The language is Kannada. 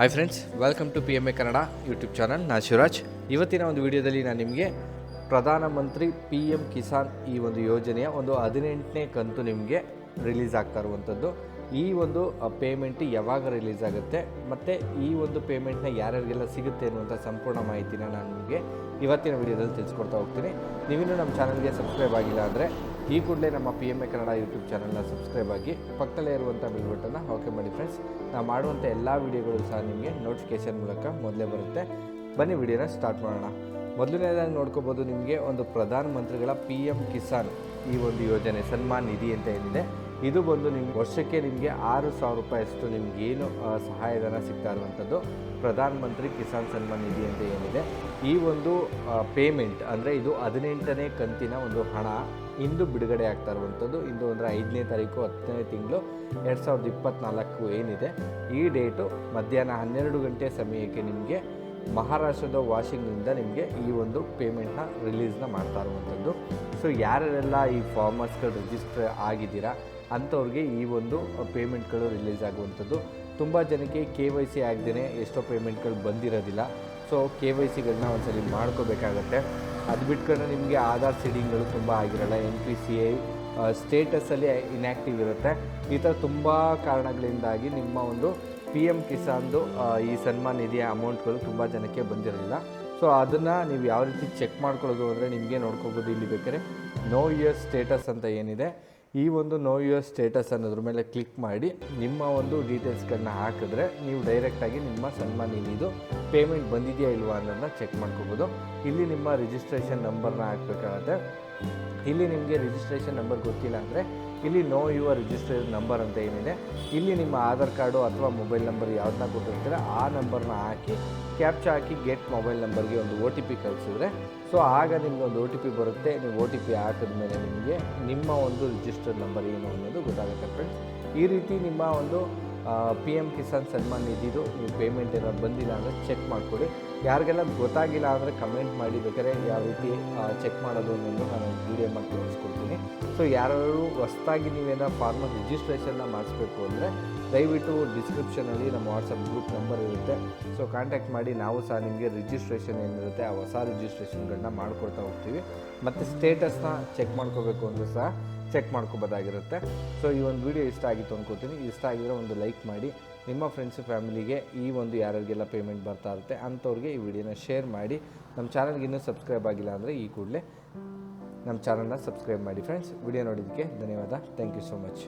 Hi friends welcome to P M A Kannada YouTube channel ನಾ ಶಿವರಾಜ್ ಇವತ್ತಿನ ಒಂದು ವಿಡಿಯೋದಲ್ಲಿ ನಾನು ನಿಮಗೆ ಪ್ರಧಾನಮಂತ್ರಿ ಪಿ ಎಂ ಕಿಸಾನ್ ಈ ಒಂದು ಯೋಜನೆಯ ಒಂದು ಹದಿನೆಂಟನೇ ಕಂತು ನಿಮಗೆ ರಿಲೀಸ್ ಆಗ್ತಾ ಇರುವಂಥದ್ದು. ಈ ಒಂದು ಪೇಮೆಂಟ್ ಯಾವಾಗ ರಿಲೀಸ್ ಆಗುತ್ತೆ ಮತ್ತು ಈ ಒಂದು ಪೇಮೆಂಟ್ನ ಯಾರ್ಯಾರಿಗೆಲ್ಲ ಸಿಗುತ್ತೆ ಅನ್ನುವಂಥ ಸಂಪೂರ್ಣ ಮಾಹಿತಿನ ನಾನು ನಿಮಗೆ ಇವತ್ತಿನ ವಿಡಿಯೋದಲ್ಲಿ ತಿಳಿಸ್ಕೊಡ್ತಾ ಹೋಗ್ತೀನಿ. ನೀವಿನ್ನೂ ನಮ್ಮ ಚಾನಲ್ಗೆ ಸಬ್ಸ್ಕ್ರೈಬ್ ಆಗಿಲ್ಲ ಅಂದರೆ ಈ ಕೂಡಲೇ ನಮ್ಮ P M A Kannada YouTube ಚಾನಲ್ನ ಸಬ್ಸ್ಕ್ರೈಬ್ ಆಗಿ ಪಕ್ಕದಲ್ಲೇ ಇರುವಂಥ ಬಿಲ್ ಬಟನ್ನ ಓಕೆ ಮಾಡಿ ಫ್ರೆಂಡ್ಸ್ ನಾವು ಮಾಡುವಂಥ ಎಲ್ಲ ವೀಡಿಯೋಗಳು ಸಹ ನಿಮಗೆ ನೋಟಿಫಿಕೇಷನ್ ಮೂಲಕ ಮೊದಲೇ ಬರುತ್ತೆ. ಬನ್ನಿ ವಿಡಿಯೋನ ಸ್ಟಾರ್ಟ್ ಮಾಡೋಣ. ಮೊದಲನೇದಾಗಿ ನೋಡ್ಕೋಬೋದು ನಿಮಗೆ ಒಂದು ಪ್ರಧಾನಮಂತ್ರಿಗಳ ಪಿ ಎಂ ಕಿಸಾನ್ ಈ ಒಂದು ಯೋಜನೆ ಸನ್ಮಾನ್ ನಿಧಿ ಅಂತ ಏನಿದೆ. ಇದು ಬಂದು ನಿಮ್ಗೆ ವರ್ಷಕ್ಕೆ ನಿಮಗೆ ಆರು ಸಾವಿರ ರೂಪಾಯಿಯಷ್ಟು ಏನು ಸಹಾಯಧನ ಸಿಗ್ತಾ ಇರುವಂಥದ್ದು. ಪ್ರಧಾನ ಮಂತ್ರಿ ಕಿಸಾನ್ ಸನ್ಮಾನ್ ನಿಧಿ ಅಂತ ಏನಿದೆ. ಈ ಒಂದು ಪೇಮೆಂಟ್ ಅಂದರೆ ಇದು ಹದಿನೆಂಟನೇ ಕಂತಿನ ಒಂದು ಹಣ ಇಂದು ಬಿಡುಗಡೆ ಆಗ್ತಾ ಇರುವಂಥದ್ದು. ಇಂದು ಅಂದರೆ ಐದನೇ ತಾರೀಕು, ಹತ್ತನೇ ತಿಂಗಳು, ಎರಡು ಸಾವಿರದ ಇಪ್ಪತ್ತ್ನಾಲ್ಕು ಏನಿದೆ. ಈ ಡೇಟು ಮಧ್ಯಾಹ್ನ ಹನ್ನೆರಡು ಗಂಟೆ ಸಮಯಕ್ಕೆ ನಿಮಗೆ ಮಹಾರಾಷ್ಟ್ರದ ವಾಷಿಂಗ್ನಿಂದ ನಿಮಗೆ ಈ ಒಂದು ಪೇಮೆಂಟ್ನ ರಿಲೀಸ್ನ ಮಾಡ್ತಾ ಇರುವಂಥದ್ದು. ಸೊ ಯಾರ್ಯಾರೆಲ್ಲ ಈ ಫಾರ್ಮರ್ಸ್ಗಳು ರಿಜಿಸ್ಟರ್ ಆಗಿದ್ದೀರಾ ಅಂಥವ್ರಿಗೆ ಈ ಒಂದು ಪೇಮೆಂಟ್ಗಳು ರಿಲೀಸ್ ಆಗುವಂಥದ್ದು. ತುಂಬ ಜನಕ್ಕೆ ಕೆ ವೈ ಸಿ ಆಗದೇ ಎಷ್ಟೋ ಪೇಮೆಂಟ್ಗಳು ಬಂದಿರೋದಿಲ್ಲ. ಸೊ, ಕೆ ವೈ ಸಿಗಳನ್ನ ಒಂದ್ಸಲಿ ಮಾಡ್ಕೋಬೇಕಾಗತ್ತೆ. ಅದು ಬಿಟ್ಕೊಂಡು ನಿಮಗೆ ಆಧಾರ್ ಸೀಡಿಂಗ್ಗಳು ತುಂಬ ಆಗಿರಲ್ಲ, ಎನ್ ಪಿ ಸಿ ಐ ಸ್ಟೇಟಸಲ್ಲಿ ಇನ್ಯಾಕ್ಟಿವ್ ಇರುತ್ತೆ. ಈ ಥರ ತುಂಬ ಕಾರಣಗಳಿಂದಾಗಿ ನಿಮ್ಮ ಒಂದು ಪಿ ಎಂ ಕಿಸಾನ್ದು ಈ ಸನ್ಮಾನ್ ನಿಧಿಯ ಅಮೌಂಟ್ಗಳು ತುಂಬ ಜನಕ್ಕೆ ಬಂದಿರಲಿಲ್ಲ ಸೊ, ಅದನ್ನು ನೀವು ಯಾವ ರೀತಿ ಚೆಕ್ ಮಾಡ್ಕೊಳ್ಳೋದು ಅಂದರೆ ನಿಮಗೆ ನೋಡ್ಕೋಬೋದು ಇಲ್ಲಿ ಬೇಕಾದ್ರೆ. ನೋ ಇಯರ್ ಸ್ಟೇಟಸ್ ಅಂತ ಏನಿದೆ. ಈ ಒಂದು ನೋ ಯುವರ್ ಸ್ಟೇಟಸ್ ಅನ್ನೋದ್ರ ಮೇಲೆ ಕ್ಲಿಕ್ ಮಾಡಿ ನಿಮ್ಮ ಒಂದು ಡೀಟೇಲ್ಸ್ಗಳನ್ನ ಹಾಕಿದ್ರೆ ನೀವು ಡೈರೆಕ್ಟಾಗಿ ನಿಮ್ಮ ಸನ್ಮಾನ್ ನಿಧಿದು ಪೇಮೆಂಟ್ ಬಂದಿದೆಯಾ ಇಲ್ವಾ ಅನ್ನೋದನ್ನ ಚೆಕ್ ಮಾಡ್ಕೋಬೋದು. ಇಲ್ಲಿ ನಿಮ್ಮ ರಿಜಿಸ್ಟ್ರೇಷನ್ ನಂಬರ್ನ ಹಾಕಬೇಕಾಗತ್ತೆ. ಇಲ್ಲಿ ನಿಮಗೆ ರಿಜಿಸ್ಟ್ರೇಷನ್ ನಂಬರ್ ಗೊತ್ತಿಲ್ಲ ಅಂದರೆ ಇಲ್ಲಿ ನೋ ಯುವರ್ ರಿಜಿಸ್ಟರ್ ನಂಬರ್ ಅಂತ ಏನಿದೆ. ಇಲ್ಲಿ ನಿಮ್ಮ ಆಧಾರ್ ಕಾರ್ಡು ಅಥವಾ ಮೊಬೈಲ್ ನಂಬರ್ ಯಾವ್ದನ್ನ ಕೊಟ್ಟಿರ್ತೀರ, ಆ ನಂಬರ್ನ ಹಾಕಿ ಕ್ಯಾಪ್ಚ ಹಾಕಿ ಗೆಟ್ ಮೊಬೈಲ್ ನಂಬರ್ಗೆ ಒಂದು ಒ ಟಿ ಪಿ ಕಳಿಸಿದ್ರೆ. ಸೊ ಆಗ ನಿಮಗೆ ಒಂದು ಒ ಟಿ ಪಿ ಬರುತ್ತೆ. ನೀವು ಒ ಟಿ ಪಿ ಹಾಕಿದ್ಮೇಲೆ ನಿಮಗೆ ನಿಮ್ಮ ಒಂದು ರಿಜಿಸ್ಟರ್ ನಂಬರ್ ಏನು ಅನ್ನೋದು ಗೊತ್ತಾಗುತ್ತೆ ಫ್ರೆಂಡ್ಸ್ ಈ ರೀತಿ ನಿಮ್ಮ ಒಂದು ಪಿ ಎಂ ಕಿಸಾನ್ ಸನ್ಮಾನ್ ನಿಧಿದು ನೀವು ಪೇಮೆಂಟ್ ಏನಾದ್ರು ಬಂದಿಲ್ಲ ಅಂದರೆ ಚೆಕ್ ಮಾಡಿಕೊಡಿ. ಯಾರಿಗೆಲ್ಲ ಗೊತ್ತಾಗಿಲ್ಲ ಅಂದರೆ ಕಮೆಂಟ್ ಮಾಡಿ, ಬೇಕಾದ್ರೆ ಯಾವ ರೀತಿ ಚೆಕ್ ಮಾಡೋದು ಅನ್ನೋದು ನಾನು ವೀಡಿಯೋ ಮಾಡಿ ತೋರಿಸ್ಕೊಡ್ತೀನಿ. ಸೊ ಯಾರು ಹೊಸ್ದಾಗಿ ನೀವೇನೋ ಫಾರ್ಮರ್ ರಿಜಿಸ್ಟ್ರೇಷನ್ನ ಮಾಡಿಸ್ಬೇಕು ಅಂದರೆ, ದಯವಿಟ್ಟು ಡಿಸ್ಕ್ರಿಪ್ಷನಲ್ಲಿ ನಮ್ಮ ವಾಟ್ಸಪ್ ಗ್ರೂಪ್ ನಂಬರ್ ಇರುತ್ತೆ. ಸೊ ಕಾಂಟ್ಯಾಕ್ಟ್ ಮಾಡಿ, ನಾವು ಸಹ ನಿಮಗೆ ರಿಜಿಸ್ಟ್ರೇಷನ್ ಏನಿರುತ್ತೆ, ಆ ಹೊಸ ರಿಜಿಸ್ಟ್ರೇಷನ್ಗಳನ್ನ ಮಾಡ್ಕೊಡ್ತಾ ಹೋಗ್ತೀವಿ. ಮತ್ತು ಸ್ಟೇಟಸ್ನ ಚೆಕ್ ಮಾಡ್ಕೋಬೇಕು ಅಂದರೂ ಸಹ ಚೆಕ್ ಮಾಡ್ಕೋಬೋದಾಗಿರುತ್ತೆ. ಸೊ ಈ ಒಂದು ವಿಡಿಯೋ ಇಷ್ಟ ಆಗಿತ್ತು ಅಂದ್ಕೋತೀನಿ ಇಷ್ಟ ಆಗಿದ್ರೆ ಒಂದು ಲೈಕ್ ಮಾಡಿ. ನಿಮ್ಮ ಫ್ರೆಂಡ್ಸ್ ಫ್ಯಾಮಿಲಿಗೆ ಈ ಒಂದು ಯಾರ್ಯಾರಿಗೆಲ್ಲ ಪೇಮೆಂಟ್ ಬರ್ತಾ ಇರುತ್ತೆ ಅಂಥವ್ರಿಗೆ ಈ ವಿಡಿಯೋನ ಶೇರ್ ಮಾಡಿ. ನಮ್ಮ ಚಾನಲ್ಗೆ ಇನ್ನೂ ಸಬ್ಸ್ಕ್ರೈಬ್ ಆಗಿಲ್ಲ ಅಂದರೆ ಈ ಕೂಡಲೇ ನಮ್ಮ ಚಾನಲ್ನ ಸಬ್ಸ್ಕ್ರೈಬ್ ಮಾಡಿ. ಫ್ರೆಂಡ್ಸ್ ವಿಡಿಯೋ ನೋಡಿದ್ದಕ್ಕೆ ಧನ್ಯವಾದ. Thank you so much